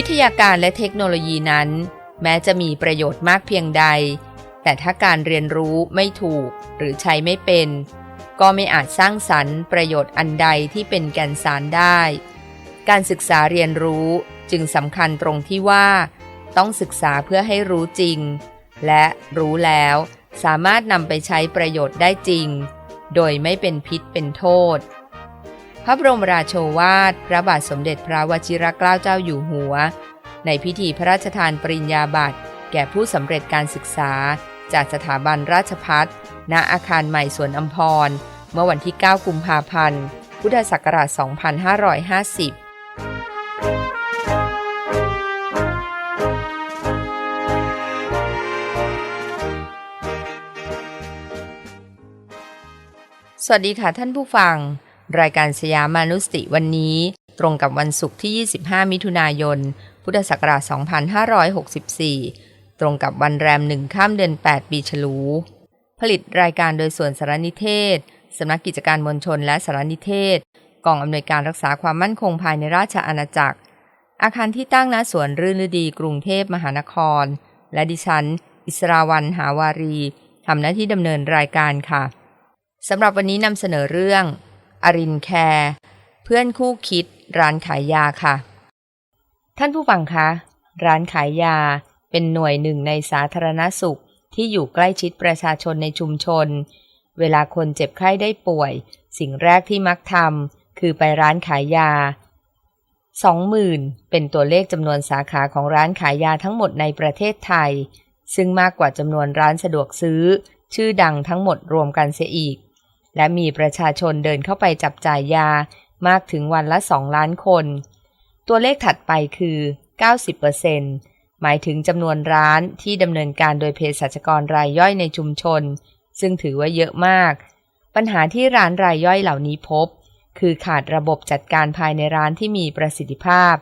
วิทยาการและเทคโนโลยีนั้น แม้จะมีประโยชน์มากเพียงใด แต่ถ้าการเรียนรู้ไม่ถูกหรือใช้ไม่เป็น ก็ไม่อาจสร้างสรรค์ประโยชน์อันใดที่เป็นแก่นสารได้ การศึกษาเรียนรู้จึงสำคัญตรงที่ว่า ต้องศึกษาเพื่อให้รู้จริง และรู้แล้วสามารถนำไปใช้ประโยชน์ได้จริง โดยไม่เป็นพิษเป็นโทษ ระบรมราโชวาท พระบาทสมเด็จพระวชิรเกล้าเจ้าอยู่หัว ในพิธีพระราชทานปริญญาบัตร แก่ผู้สำเร็จการศึกษา จากสถาบันราชพัฒณอาคารใหม่สวนอัมพร เมื่อวันที่ 9 กุมภาพันธ์ พุทธศักราช 2550สวัสดีค่ะท่านผู้ฟัง รายการสยามานุสติวันนี้ ตรงกับวันศุกร์ที่ 25 มิถุนายน พุทธศักราช 2564 ตรงกับวันแรมหนึ่งข้ามเดือน 8 ปีฉลู ผลิตรายการโดยส่วนสารนิเทศ สำนักกิจการมวลชนและสารนิเทศ กองอำนวยการรักษาความมั่นคงภายในราชอาณาจักร อาคารที่ตั้งณสวนรื่นฤดีกรุงเทพมหานคร และดิฉัน อิสราวันหาวารีทำหน้าที่ดำเนินรายการค่ะสำหรับวันนี้นำเสนอเรื่อง อรินแคร์ เพื่อนคู่คิดร้านขายยาค่ะ ท่านผู้ฟังคะ ร้านขายยาเป็นหน่วยหนึ่งในสาธารณสุขที่อยู่ใกล้ชิดประชาชนในชุมชน เวลาคนเจ็บไข้ได้ป่วย สิ่งแรกที่มักทำคือไปร้านขายยา 20,000 เป็นตัวเลขจำนวนสาขาของร้านขายยาทั้งหมดในประเทศไทย ซึ่งมากกว่าจำนวนร้านสะดวกซื้อ ชื่อดังทั้งหมดรวมกันเสียอีก และมีประชาชนเดินเข้าไปจับจ่ายยามากถึงวันละ 2 ล้านคน ตัวเลขถัดไปคือ 90%หมายถึงจำนวนร้านที่ดำเนินการโดยเภสัชกรรายย่อยในชุมชน ซึ่งถือว่าเยอะมาก ปัญหาที่ร้านรายย่อยเหล่านี้พบ คือขาดระบบจัดการภายในร้านที่มีประสิทธิภาพ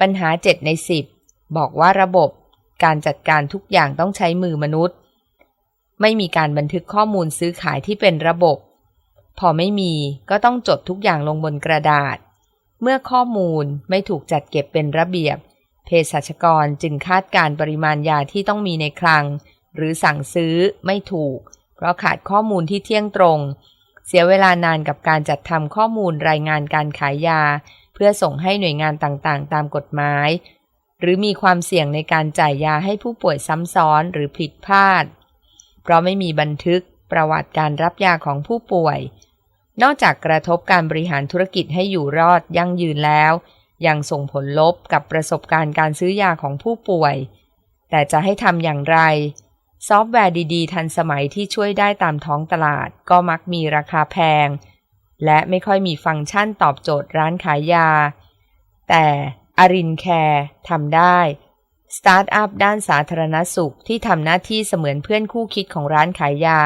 ปัญหา 7 ใน 10 บอกว่าระบบการจัดการทุกอย่างต้องใช้มือมนุษย์ ไม่มีการบันทึกข้อมูลซื้อขายที่เป็นระบบ พอไม่มีก็ต้องจดทุกอย่างลงบนกระดาษ เมื่อข้อมูลไม่ถูกจัดเก็บเป็นระเบียบ เภสัชกรจึงคาดการปริมาณยาที่ต้องมีในคลัง หรือสั่งซื้อไม่ถูก เพราะขาดข้อมูลที่เที่ยงตรง เสียเวลานานกับการจัดทำข้อมูลรายงานการขายยา เพื่อส่งให้หน่วยงานต่างๆ ตามกฎหมาย หรือมีความเสี่ยงในการจ่ายยาให้ผู้ป่วยซ้ำซ้อนหรือผิดพลาด เพราะไม่มีบันทึกประวัติการรับยาของผู้ป่วย นอกจากกระทบการบริหารธุรกิจให้อยู่รอดยั่งยืนแล้ว ยังส่งผลลบกับประสบการณ์การซื้อยาของผู้ป่วย แต่จะให้ทำอย่างไร ซอฟต์แวร์ดีๆ ทันสมัยที่ช่วยได้ตามท้องตลาด ก็มักมีราคาแพง และไม่ค่อยมีฟังก์ชันตอบโจทย์ร้านขายยา แต่อรินแคร์ทำได้ สตาร์ทอัพด้านสาธารณสุขที่ทำหน้าที่เสมือนเพื่อนคู่คิดของร้านขายยา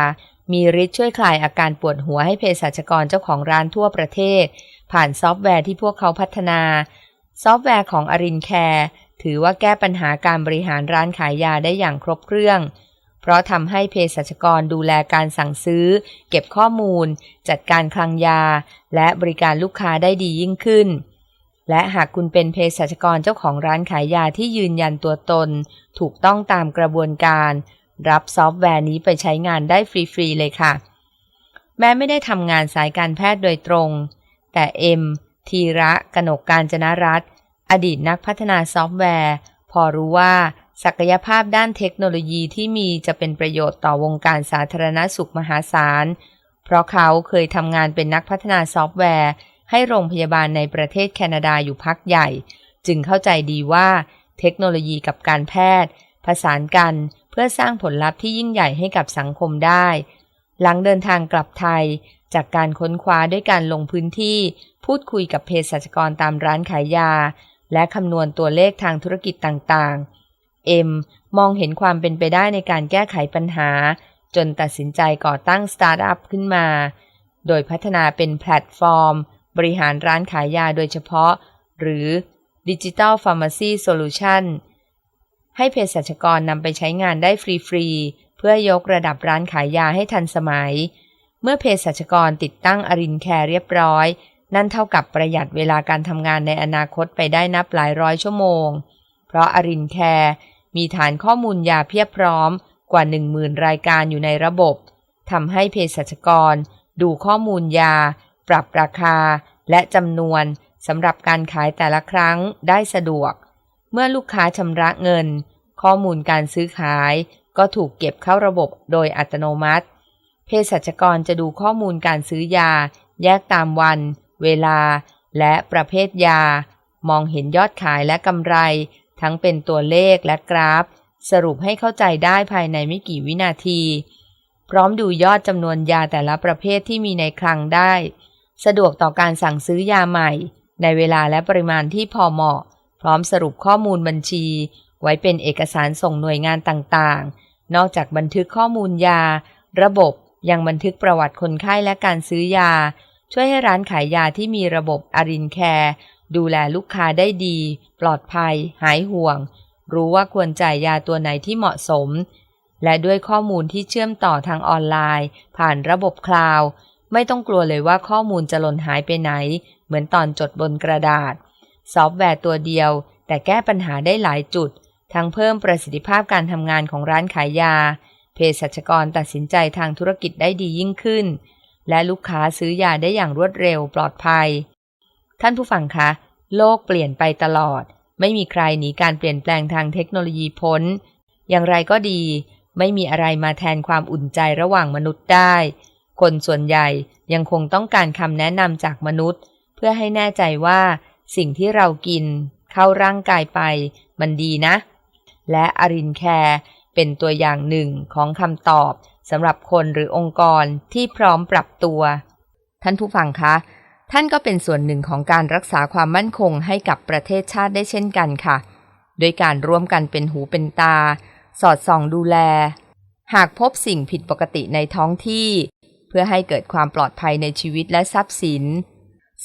มีฤทธิ์ช่วยคลายอาการปวดหัวให้เภสัชกรเจ้าของร้านทั่วประเทศ ผ่านซอฟต์แวร์ที่พวกเขาพัฒนา ซอฟต์แวร์ของอรินแคร์ถือว่าแก้ปัญหาการบริหารร้านขายยาได้อย่างครบเครื่อง เพราะทำให้เภสัชกรดูแลการสั่งซื้อ เก็บข้อมูล จัดการคลังยา และบริการลูกค้าได้ดียิ่งขึ้น และหากคุณเป็นเภสัชกรเจ้าของร้านขายยาที่ยืนยันตัวตน ถูกต้องตามกระบวนการ รับซอฟต์แวร์นี้ไปใช้งานได้ฟรี ๆ เลยค่ะ แม้ไม่ได้ทำงานสายการแพทย์โดยตรง แต่เอ็มทีระกนกการจนรัตอดีตนักพัฒนาซอฟต์แวร์ พอรู้ว่าศักยภาพด้านเทคโนโลยีที่มีจะเป็นประโยชน์ต่อวงการสาธารณสุขมหาศาล เพราะเขาเคยทำงานเป็นนักพัฒนาซอฟต์แวร์ ให้โรงพยาบาลในประเทศแคนาดาอยู่พักใหญ่ จึงเข้าใจดีว่าเทคโนโลยีกับการแพทย์ ผสานกันเพื่อสร้างผลลัพธ์ที่ยิ่งใหญ่ให้กับสังคมได้ หลังเดินทางกลับไทย จากการค้นคว้าด้วยการลงพื้นที่ พูดคุยกับเภสัชกรตามร้านขายยา และคำนวณตัวเลขทางธุรกิจต่างๆ เอ็มมองเห็นความเป็นไปได้ในการแก้ไขปัญหา จนตัดสินใจก่อตั้งสตาร์ทอัพขึ้นมา โดยพัฒนาเป็นแพลตฟอร์ม บริหารร้านขายยาโดยเฉพาะ หรือ Digital Pharmacy Solution ให้เภสัชกรนำไปใช้งานได้ฟรี ๆ เพื่อยกระดับร้านขายยาให้ทันสมัย เมื่อเภสัชกรติดตั้งอรินแคร์เรียบร้อย นั่นเท่ากับประหยัดเวลาการทำงานในอนาคตไปได้นับหลายร้อยชั่วโมง เพราะอรินแคร์มีฐานข้อมูลยาเพียบพร้อมกว่า 10,000 รายการอยู่ในระบบทำให้เภสัชกร ดูข้อมูลยา ปรับราคา และจำนวนสำหรับการขายแต่ละครั้งได้สะดวก เมื่อลูกค้าชำระเงิน ข้อมูลการซื้อขาย ก็ถูกเก็บเข้าระบบโดยอัตโนมัติ เภสัชกรจะดูข้อมูลการซื้อยา แยกตามวัน เวลา และประเภทยา มองเห็นยอดขายและกำไร ทั้งเป็นตัวเลขและกราฟ สรุปให้เข้าใจได้ภายในไม่กี่วินาที พร้อมดูยอดจำนวนยาแต่ละประเภทที่มีในคลังได้ สะดวกต่อการสั่งซื้อยาใหม่ ในเวลาและปริมาณที่พอเหมาะ พร้อมสรุปข้อมูลบัญชี ไว้เป็นเอกสารส่งหน่วยงานต่างๆ นอกจากบันทึกข้อมูลยา ระบบยังบันทึกประวัติคนไข้และการซื้อยา ช่วยให้ร้านขายยาที่มีระบบอรินแคร์ดูแลลูกค้าได้ดี ปลอดภัย หายห่วง รู้ว่าควรจ่ายยาตัวไหนที่เหมาะสม และด้วยข้อมูลที่เชื่อมต่อทางออนไลน์ ผ่านระบบคลาวด์ ไม่ต้องกลัวเลยว่าข้อมูลจะหล่นหายไปไหน เหมือนตอนจดบนกระดาษ ซอฟต์แวร์ตัวเดียว แต่แก้ปัญหาได้หลายจุด ทั้งเพิ่มประสิทธิภาพการทำงานของร้านขายยา เภสัชกรตัดสินใจทางธุรกิจได้ดียิ่งขึ้น และลูกค้าซื้อยาได้อย่างรวดเร็วปลอดภัย ท่านผู้ฟังคะ โลกเปลี่ยนไปตลอด ไม่มีใครหนีการเปลี่ยนแปลงทางเทคโนโลยีพ้น อย่างไรก็ดี ไม่มีอะไรมาแทนความอุ่นใจระหว่างมนุษย์ได้ คนส่วนใหญ่ยังคงต้องการคำแนะนำจากมนุษย์ เพื่อให้แน่ใจว่าสิ่งที่เรากินเข้าร่างกายไปมันดีนะ และอรินแคร์เป็นตัวอย่างหนึ่งของคำตอบสำหรับคนหรือองค์กรที่พร้อมปรับตัว ท่านผู้ฟังคะ ท่านก็เป็นส่วนหนึ่งของการรักษาความมั่นคงให้กับประเทศชาติได้เช่นกันค่ะ โดยการร่วมกันเป็นหูเป็นตา สอดส่องดูแล หากพบสิ่งผิดปกติในท้องที่ เพื่อให้เกิดความปลอดภัยในชีวิตและทรัพย์สิน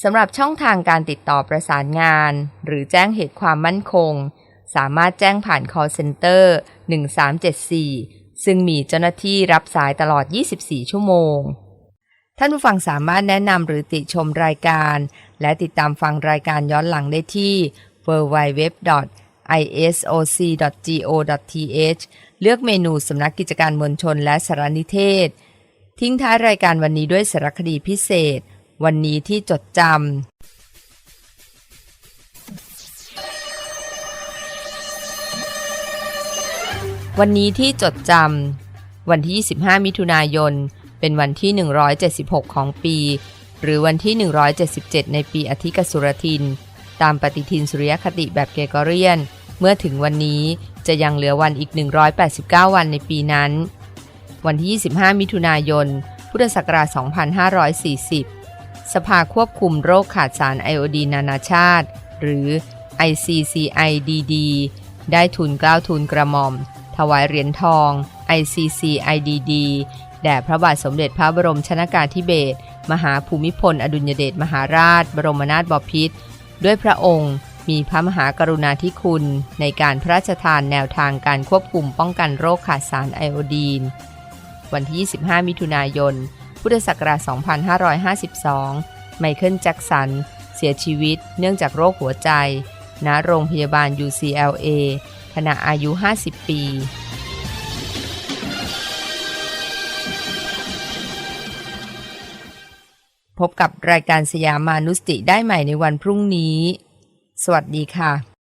สำหรับช่องทางการติดต่อประสานงาน หรือแจ้งเหตุความมั่นคง สามารถแจ้งผ่าน call center 1374 ซึ่งมีเจ้าหน้าที่รับสายตลอด 24 ชั่วโมง ท่านผู้ฟังสามารถแนะนำหรือติชมรายการ และติดตามฟังรายการย้อนหลังได้ที่ www.isoc.go.th เลือกเมนูสำนักกิจการมวลชนและสารนิเทศ ทิ้งท้ายรายการวันนี้ด้วยสารคดีพิเศษ วันนี้ที่จดจำวันนี้ที่จดจำวันที่ 25 มิถุนายน เป็นวันที่ 176 ของปี หรือวันที่ 177 ในปีอธิกสุรทิน ตามปฏิทินสุริยคติแบบเกกอเรียน เมื่อถึงวันนี้จะยังเหลือวันอีก 189 วันในปีนั้น วันที่ 25 มิถุนายน พุทธศักราช 2540 สภาควบคุมโรคขาดสารไอโอดีนนานาชาติ หรือ ICCIDD ได้ทุนกล้าวทุนกระหม่อม ถวายเหรียญทอง ICCIDD แด่พระบาทสมเด็จพระบรมชนากาธิเบศรมหาภูมิพล อดุลยเดชมหาราช บรมนาถบพิตรด้วยพระองค์มีพระมหากรุณาธิคุณ ในการพระราชทานแนวทางการควบคุมป้องกันโรคขาดสารไอโอดีน วันที่ 25 มิถุนายน พุทธศักราช 2552 ไมเคิลแจ็กสัน เสียชีวิตเนื่องจากโรคหัวใจ ณ โรงพยาบาล UCLA ขณะอายุ 50 ปี พบกับรายการสยามานุสติได้ใหม่ในวันพรุ่งนี้ สวัสดีค่ะ